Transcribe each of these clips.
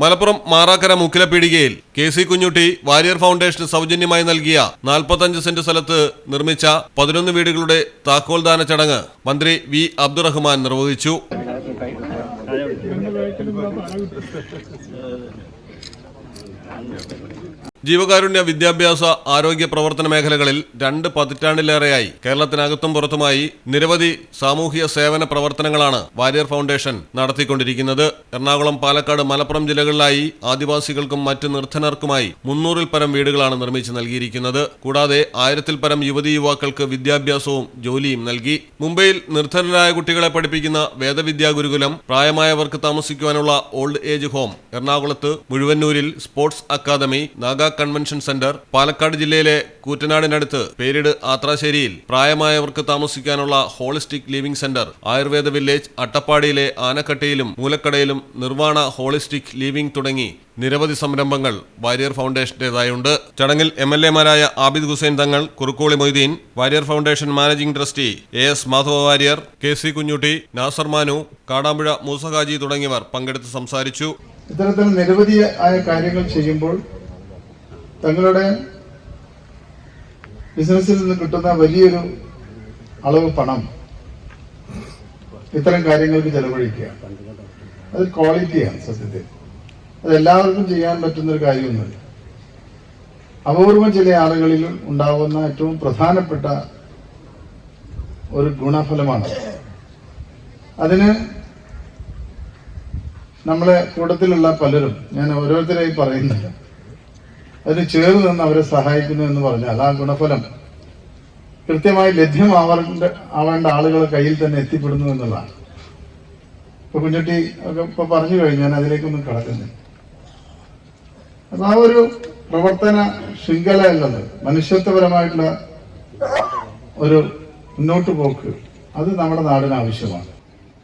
മലപ്പുറം മാറാക്കര മുക്കിലപ്പീടികയിൽ K C Kunjutty Warrier ഫൗണ്ടേഷന് സൗജന്യമായി നൽകിയ നാൽപ്പത്തഞ്ച് സെന്റ് സ്ഥലത്ത് നിർമ്മിച്ച പതിനൊന്ന് വീടുകളുടെ താക്കോൽദാന ചടങ്ങ് മന്ത്രി വി അബ്ദുറഹ്മാൻ നിർവഹിച്ചു. ജീവകാരുണ്യ വിദ്യാഭ്യാസ ആരോഗ്യ പ്രവർത്തന മേഖലകളിൽ രണ്ട് പതിറ്റാണ്ടിലേറെയായി കേരളത്തിനകത്തും പുറത്തുമായി നിരവധി സാമൂഹിക സേവന പ്രവർത്തനങ്ങളാണ് വാരിയർ ഫൗണ്ടേഷൻ നടത്തിക്കൊണ്ടിരിക്കുന്നത്. എറണാകുളം പാലക്കാട് മലപ്പുറം ജില്ലകളിലായി ആദിവാസികൾക്കും മറ്റ് നിർധനർക്കുമായി മുന്നൂറിൽ പരം വീടുകളാണ് നിർമ്മിച്ചു നൽകിയിരിക്കുന്നത്. കൂടാതെ ആയിരത്തിൽ പരം യുവതി യുവാക്കൾക്ക് വിദ്യാഭ്യാസവും ജോലിയും നൽകി. മുംബൈയിൽ നിർധനരായ കുട്ടികളെ പഠിപ്പിക്കുന്ന വേദവിദ്യാ ഗുരുകുലം പ്രായമായവർക്ക് താമസിക്കുവാനുള്ള ഓൾഡ് ഏജ് ഹോം എറണാകുളത്ത് മുഴുവന്നൂരിൽ sports academy Naga convention centre Palakkad ജില്ലയിലെ കൂറ്റനാടിനടുത്ത് പേരിട് ആത്രാശ്ശേരിയിൽ പ്രായമായവർക്ക് താമസിക്കാനുള്ള holistic living centre Ayurveda village അട്ടപ്പാടിയിലെ ആനക്കട്ടയിലും മൂലക്കടയിലും നിർവാണ ഹോളിസ്റ്റിക് ലിവിംഗ് തുടങ്ങി നിരവധി സംരംഭങ്ങൾ വാരിയർ ഫൗണ്ടേഷന്റേതായുണ്ട് ചടങ്ങിൽ M L എമാരായ Abid Hussain Thangal Kurukkoli Moideen Variar foundation managing trustee A S Madhava Variar K C Kunhutty Nasser Manu Kadampuzha Moosa Haji തുടങ്ങിയവർ പങ്കെടുത്ത് സംസാരിച്ചു. ഇത്തരത്തിൽ നിരവധി ആയ കാര്യങ്ങൾ ചെയ്യുമ്പോൾ തങ്ങളുടെ ബിസിനസ്സിൽ നിന്ന് കിട്ടുന്ന വലിയൊരു അളവ് പണം ഇത്തരം കാര്യങ്ങൾക്ക് ചെലവഴിക്കുക. അത് ക്വാളിറ്റിയാണ് സത്യത്തിൽ. അത് എല്ലാവർക്കും ചെയ്യാൻ പറ്റുന്ന ഒരു കാര്യമൊന്നുമില്ല. അപൂർവം ചില ആളുകളിൽ ഉണ്ടാകുന്ന ഏറ്റവും പ്രധാനപ്പെട്ട ഒരു ഗുണഫലമാണ് അതിന് നമ്മളെ കൂട്ടത്തിലുള്ള പലരും ഞാൻ ഓരോരുത്തരായി പറയുന്നില്ല. അതിന് ചേർന്ന് നിന്ന് അവരെ സഹായിക്കുന്നു എന്ന് പറഞ്ഞാൽ ആ ഗുണഫലം. കൃത്യമായി ലഭ്യമാവേണ്ട ആവേണ്ട ആളുകൾ കയ്യിൽ തന്നെ എത്തിപ്പെടുന്നു എന്നുള്ളതാണ്. ഇപ്പൊ കുഞ്ഞുട്ടി ഒക്കെ ഇപ്പൊ പറഞ്ഞു കഴിഞ്ഞു ഞാൻ അതിലേക്കൊന്നും കടക്കുന്നില്ല. അപ്പൊ ആ ഒരു പ്രവർത്തന ശൃംഖല എന്നത് മനുഷ്യത്വപരമായിട്ടുള്ള ഒരു മുന്നോട്ട് പോക്ക്. അത് നമ്മുടെ നാടിന് ആവശ്യമാണ്.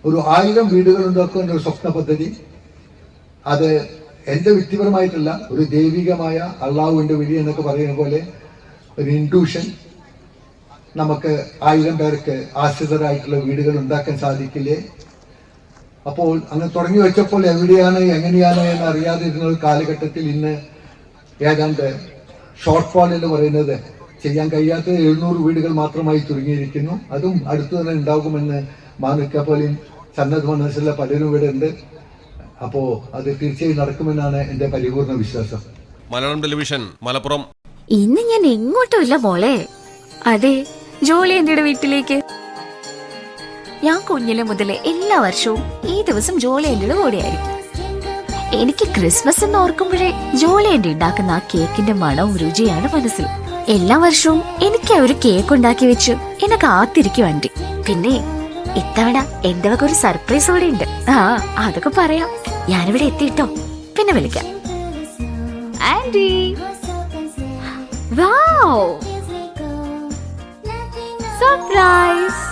ഒരു ആയിരം വീടുകൾ ഉണ്ടാക്കുന്ന ഒരു സ്വപ്ന പദ്ധതി അത് എന്റെ വ്യക്തിപരമായിട്ടുള്ള ഒരു ദൈവികമായ അള്ളാഹുവിന്റെ വിളി എന്നൊക്കെ പറയുന്ന പോലെ ഒരു ഇൻഡ്യൂഷൻ നമുക്ക് ആയിരം പേർക്ക് ആശ്രിതരായിട്ടുള്ള വീടുകൾ ഉണ്ടാക്കാൻ സാധിക്കില്ലേ? അപ്പോൾ അങ്ങ് തുടങ്ങി വെച്ചപ്പോൾ എവിടെയാണ് എങ്ങനെയാണ് എന്ന് അറിയാതിരുന്ന ഒരു കാലഘട്ടത്തിൽ ഇന്ന് ഏതാണ്ട് ഷോർട്ട് ഫോൾ എന്ന് പറയുന്നത് ചെയ്യാൻ കഴിയാത്ത എഴുന്നൂറ് വീടുകൾ മാത്രമായി ചുരുങ്ങിയിരിക്കുന്നു. അതും അടുത്തു തന്നെ ഉണ്ടാകുമെന്ന് മാനുക്ക പോലെയും സന്നദ്ധ മനസ്സിലുള്ള പലരും ഇവിടെ ഉണ്ട്. അപ്പോൾ അത് തീർച്ചയായും നടക്കുമെന്നാണ് എന്റെ പരിപൂർണ വിശ്വാസം. മലയാളം ടെലിവിഷൻ മലപ്പുറം. ഇന്ന് ഞാൻ എങ്ങോട്ടുമില്ല മോളെ. അതെ ജോളി എന്റെ വീട്ടിലേക്ക്. ഞാൻ കുഞ്ഞിലെ മുതൽ എല്ലാ വർഷവും ഈ ദിവസം ജോളി എന്റെ കൂടെയായിരിക്കും എനിക്ക് ക്രിസ്മസ് എന്ന് ഓർക്കുമ്പോഴേ ജോളി എന്റെ ഉണ്ടാക്കുന്ന ആ കേക്കിന്റെ മണവും രുചിയാണ് മനസ്സിൽ. എല്ലാ വർഷവും എനിക്ക് ഒരു കേക്ക് ഉണ്ടാക്കി വെച്ച് എന്നെ കാത്തിരിക്കും ആന്റി പിന്നെ ഇത്തവണ എന്റെ വക ഒരു സർപ്രൈസ് കൂടെ ഉണ്ട്. ആ അതൊക്കെ പറയാം. ഞാനിവിടെ എത്തിയിട്ടോ. പിന്നെ വിളിക്കാം. ആൻഡി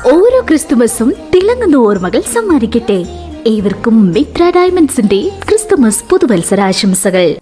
ഓരോ ക്രിസ്തുമസും തിളങ്ങുന്ന ഓർമ്മകൾ സമ്മാനിക്കട്ടെ. ഏവർക്കും മിത്ര ഡയമണ്ട്സിന്റെ ക്രിസ്തുമസ് പുതുവത്സരാശംസകൾ.